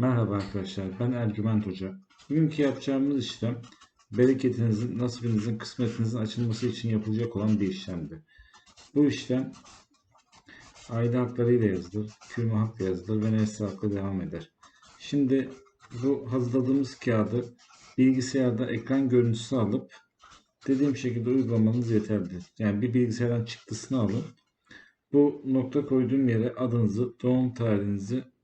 Merhaba arkadaşlar, ben Ercüment Hoca. Bugünkü yapacağımız işlem bereketinizin, nasibinizin, kısmetinizin açılması için yapılacak olan bir işlemdi. Bu işlem aile haklarıyla yazılır, kürme hakla yazılır ve nesli hakla devam eder. Şimdi bu hazırladığımız kağıdı bilgisayarda ekran görüntüsü alıp dediğim şekilde uygulamanız yeterlidir. Yani bir bilgisayardan çıktısını alın. Bu nokta koyduğum yere adınızı, doğum tarihinizi